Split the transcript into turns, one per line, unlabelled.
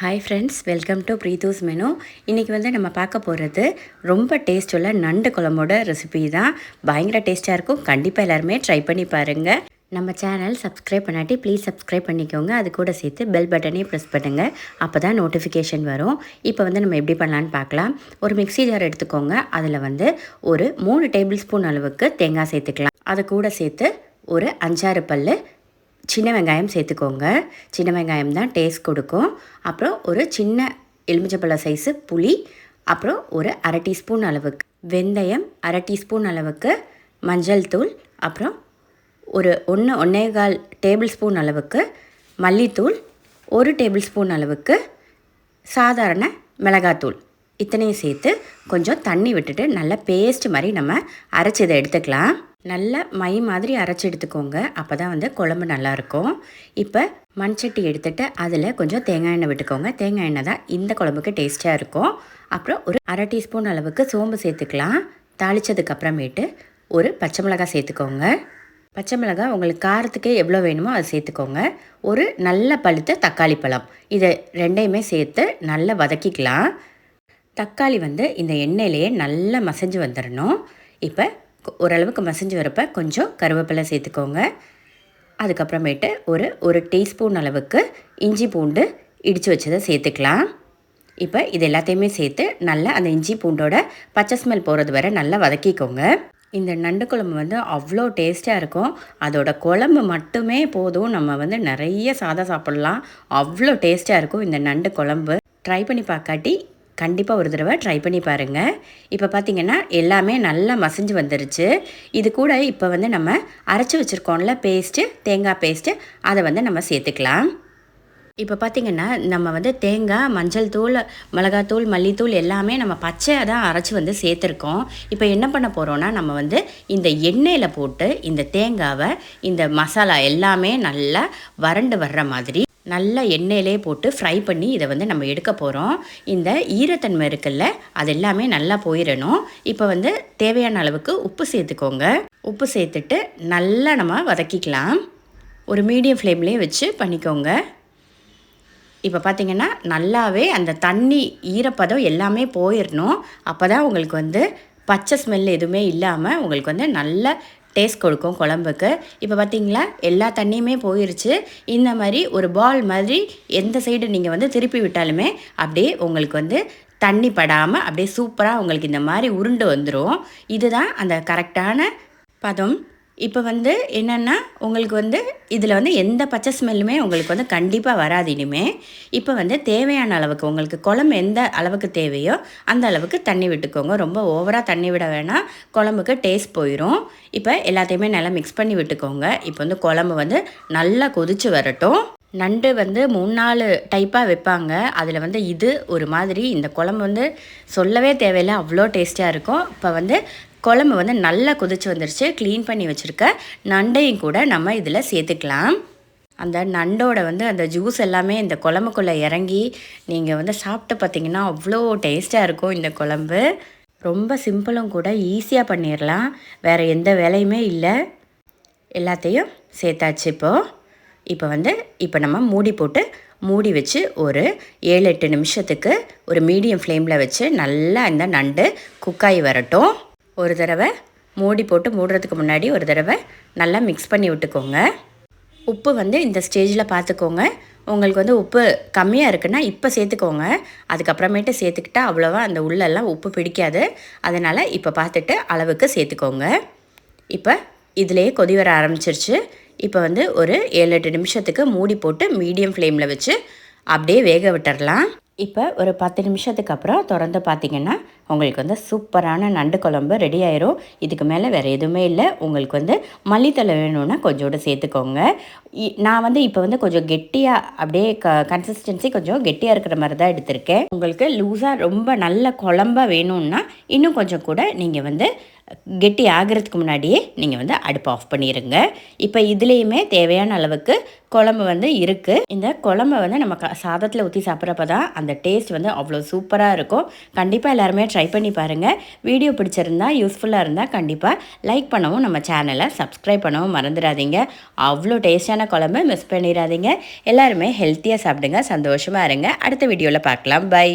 Hi friends welcome to Preethu's menu இன்றைக்கி வந்து நம்ம பார்க்க போகிறது ரொம்ப டேஸ்ட் உள்ள நண்டு குழம்போட ரெசிபி தான். பயங்கர டேஸ்ட்டாக இருக்கும். கண்டிப்பாக எல்லாருமே ட்ரை பண்ணி பாருங்கள் நம்ம சேனல் சப்ஸ்கிரைப் பண்ணாட்டி ப்ளீஸ் சப்ஸ்கிரைப் பண்ணிக்கோங்க. அது கூட சேர்த்து பெல் பட்டனையும் ப்ரெஸ் பண்ணுங்கள் அப்போ தான் நோட்டிஃபிகேஷன் வரும். இப்போ வந்து நம்ம எப்படி பண்ணலான்னு பார்க்கலாம். ஒரு மிக்ஸி ஜார் எடுத்துக்கோங்க. அதில் வந்து ஒரு மூணு டேபிள் ஸ்பூன் அளவுக்கு தேங்காய் சேர்த்துக்கலாம். அது கூட சேர்த்து ஒரு அஞ்சாறு பல் சின்ன வெங்காயம் சேர்த்துக்கோங்க. சின்ன வெங்காயம் தான் டேஸ்ட் கொடுக்கும். அப்புறம் ஒரு சின்ன எலுமிச்சப்பழ சைஸு புளி அப்புறம் ஒரு அரை டீஸ்பூன் அளவுக்கு வெந்தயம் அரை டீஸ்பூன் அளவுக்கு மஞ்சள் தூள் அப்புறம் ஒரு ஒன்று ஒன்றே கால் டேபிள் ஸ்பூன் அளவுக்கு மல்லித்தூள் ஒரு டேபிள் ஸ்பூன் அளவுக்கு சாதாரண மிளகாத்தூள். இத்தனையும் சேர்த்து கொஞ்சம் தண்ணி விட்டுட்டு நல்லா பேஸ்ட் மாதிரி நம்ம அரைச்சி இதை எடுத்துக்கலாம். நல்லா மை மாதிரி அரைச்சி எடுத்துக்கோங்க. அப்போ தான் வந்து குழம்பு நல்லாயிருக்கும். இப்போ மண்சட்டி எடுத்துகிட்டு அதில் கொஞ்சம் தேங்காய் எண்ணெய் விட்டுக்கோங்க. தேங்காய் எண்ணெய் தான் இந்த குழம்புக்கு டேஸ்ட்டாக இருக்கும். அப்புறம் ஒரு அரை டீஸ்பூன் அளவுக்கு சோம்பு சேர்த்துக்கலாம். தாளித்ததுக்கு அப்புறமேட்டு ஒரு பச்சை மிளகாய் சேர்த்துக்கோங்க. பச்சை மிளகாய் உங்களுக்கு காரத்துக்கே எவ்வளோ வேணுமோ அதை சேர்த்துக்கோங்க. ஒரு நல்ல பழுத்த தக்காளி பழம். இதை ரெண்டையுமே சேர்த்து நல்லா வதக்கிக்கலாம். தக்காளி வந்து இந்த எண்ணெயிலேயே நல்லா மசஞ்சு வந்துடணும் இப்போ ஓரளவுக்கு மசிஞ்சு வரப்போ கொஞ்சம் கருவேப்பிலை சேர்த்துக்கோங்க. அதுக்கப்புறமேட்டு ஒரு ஒரு டீஸ்பூன் அளவுக்கு இஞ்சி பூண்டு இடித்து வச்சதை சேர்த்துக்கலாம். இப்போ இது எல்லாத்தையுமே சேர்த்து நல்லா அந்த இஞ்சி பூண்டோட பச்சை ஸ்மெல் போகிறது வரை நல்லா வதக்கிக்கோங்க. இந்த நண்டு குழம்பு வந்து அவ்வளோ டேஸ்ட்டாக இருக்கும். அதோட குழம்பு மட்டுமே போதும். நம்ம வந்து நிறைய சாதம் சாப்பிட்லாம். அவ்வளோ டேஸ்ட்டாக இருக்கும் இந்த நண்டு குழம்பு. ட்ரை பண்ணி பார்க்காட்டி கண்டிப்பாக ஒரு தடவை ட்ரை பண்ணி பாருங்கள் இப்போ பார்த்திங்கன்னா எல்லாமே நல்லா மசிஞ்சு வந்துருச்சு. இது கூட இப்போ வந்து நம்ம அரைச்சி வச்சுருக்கோம்ல பேஸ்ட்டு தேங்காய் பேஸ்ட்டு அதை வந்து நம்ம சேர்த்துக்கலாம். இப்போ பார்த்திங்கன்னா நம்ம வந்து தேங்காய் மஞ்சள் தூள் மிளகாத்தூள் மல்லித்தூள் எல்லாமே நம்ம பச்சையாக தான் அரைச்சி வந்து சேர்த்துருக்கோம். இப்போ என்ன பண்ண போகிறோன்னா நம்ம வந்து இந்த எண்ணெயில் போட்டு இந்த தேங்காவை இந்த மசாலா எல்லாமே நல்லா வறண்டு வர்ற மாதிரி நல்லா எண்ணெயிலே போட்டு ஃப்ரை பண்ணி இதை வந்து நம்ம எடுக்க போகிறோம் இந்த ஈரத்தன்மை இருக்குல்ல அது எல்லாமே நல்லா போயிடணும் இப்போ வந்து தேவையான அளவுக்கு உப்பு சேர்த்துக்கோங்க. உப்பு சேர்த்துட்டு நல்லா நம்ம வதக்கிக்கலாம். ஒரு மீடியம் ஃப்ளேம்லேயே வச்சு பண்ணிக்கோங்க. இப்போ பார்த்திங்கன்னா நல்லாவே அந்த தண்ணி ஈரப்பதம் எல்லாமே போயிடணும் அப்போ தான் உங்களுக்கு வந்து பச்சை ஸ்மெல் எதுவுமே இல்லாமல் உங்களுக்கு வந்து நல்ல டேஸ்ட் கொடுக்கும் குழம்புக்கு. இப்போ பார்த்தீங்களா எல்லா தண்ணியுமே போயிருச்சு. இந்த மாதிரி ஒரு பால் மாதிரி எந்த சைடு நீங்கள் வந்து திருப்பி விட்டாலுமே அப்படியே உங்களுக்கு வந்து தண்ணி படாமல் அப்படியே சூப்பராக உங்களுக்கு இந்த மாதிரி உருண்டு வந்துடும் இதுதான் அந்த கரெக்டான பதம். இப்போ வந்து என்னென்னா உங்களுக்கு வந்து இதில் வந்து எந்த பச்சை ஸ்மெல்லுமே உங்களுக்கு வந்து கண்டிப்பாக வராது இனிமே. இப்போ வந்து தேவையான அளவுக்கு உங்களுக்கு குழம்பு எந்த அளவுக்கு தேவையோ அந்த அளவுக்கு தண்ணி விட்டுக்கோங்க. ரொம்ப ஓவராக தண்ணி விட வேணாம் குழம்புக்கு டேஸ்ட் போயிடும் இப்போ எல்லாத்தையுமே நல்லா மிக்ஸ் பண்ணி விட்டுக்கோங்க. இப்போ வந்து குழம்பு வந்து நல்லா கொதித்து வரட்டும். நண்டு வந்து மூணு நாலு டைப்பாக வைப்பாங்க. அதில் வந்து இது ஒரு மாதிரி இந்த குழம்பு வந்து சொல்லவே தேவையில்லை. அவ்வளோ டேஸ்ட்டாக இருக்கும். இப்போ வந்து குழம்பு வந்து நல்லா கொதிச்சு வந்துருச்சு. க்ளீன் பண்ணி வச்சுருக்க. நண்டையும் கூட நம்ம இதில் சேர்த்துக்கலாம். அந்த நண்டோட வந்து அந்த ஜூஸ் எல்லாமே இந்த குழம்புக்குள்ளே இறங்கி நீங்கள் வந்து சாப்பிட்டு பார்த்தீங்கன்னா அவ்வளோ டேஸ்ட்டாக இருக்கும் இந்த குழம்பு. ரொம்ப சிம்பிளும் கூட ஈஸியாக பண்ணிடலாம் வேறு எந்த வேலையுமே இல்லை. எல்லாத்தையும் சேர்த்தாச்சு இப்போது இப்போ வந்து இப்போ நம்ம மூடி போட்டு மூடி வச்சு ஒரு ஏழு எட்டு நிமிஷத்துக்கு ஒரு மீடியம் ஃப்ளேமில் வச்சு நல்லா இந்த நண்டு குக்காய் வரட்டும். ஒரு தடவை மூடி போட்டு மூடுறதுக்கு முன்னாடி ஒரு தடவை நல்லா மிக்ஸ் பண்ணி விட்டுக்கோங்க. உப்பு வந்து இந்த ஸ்டேஜில் பார்த்துக்கோங்க உங்களுக்கு வந்து உப்பு கம்மியாக இருக்குன்னா இப்போ சேர்த்துக்கோங்க. அதுக்கப்புறமேட்டு சேர்த்துக்கிட்டா அவ்வளோவா அந்த உள்ளெல்லாம் உப்பு பிடிக்காது. அதனால் இப்போ பார்த்துட்டு அளவுக்கு சேர்த்துக்கோங்க. இப்போ இதிலேயே கொதி வர ஆரம்பிச்சிருச்சு. இப்போ வந்து ஒரு ஏழு எட்டு நிமிஷத்துக்கு மூடி போட்டு மீடியம் ஃப்ளேமில் வச்சு அப்படியே வேக விட்டுறலாம். இப்போ ஒரு பத்து நிமிஷத்துக்கு அப்புறம் திறந்து பார்த்திங்கன்னா உங்களுக்கு வந்து சூப்பரான நண்டு குழம்பு ரெடி ஆயிரும். இதுக்கு மேலே வேறு எதுவுமே இல்லை. உங்களுக்கு வந்து மல்லித்தலை வேணும்னா கொஞ்சோடு சேர்த்துக்கோங்க. நான் வந்து இப்போ வந்து கொஞ்சம் கெட்டியாக அப்படியே க கன்சிஸ்டன்சி கொஞ்சம் கெட்டியாக இருக்கிற மாதிரி தான் எடுத்திருக்கேன். உங்களுக்கு லூஸாக ரொம்ப நல்ல குழம்பாக வேணும்னா இன்னும் கொஞ்சம் கூட நீங்கள் வந்து கெட்டி ஆகிறதுக்கு முன்னாடியே நீங்கள் வந்து அடுப்பு ஆஃப் பண்ணிடுங்க இப்போ இதுலேயுமே தேவையான அளவுக்கு குழம்பு வந்து இருக்குது இந்த குழம்பு வந்து நம்ம க சாதத்தில் ஊற்றி சாப்பிட்றப்ப தான் அந்த டேஸ்ட் வந்து அவ்வளோ சூப்பராக இருக்கும். கண்டிப்பாக எல்லாருமே ட்ரை பண்ணி பாருங்கள் வீடியோ பிடிச்சிருந்தா யூஸ்ஃபுல்லாக இருந்தால் கண்டிப்பாக லைக் பண்ணவும் நம்ம சேனலை சப்ஸ்கிரைப் பண்ணவும் மறந்துடாதீங்க. அவ்வளோ டேஸ்டான குழம்பு மிஸ் பண்ணிடாதீங்க. எல்லாருமே ஹெல்த்தியாக சாப்பிடுங்க சந்தோஷமாக இருங்க. அடுத்த வீடியோவில் பார்க்கலாம். பை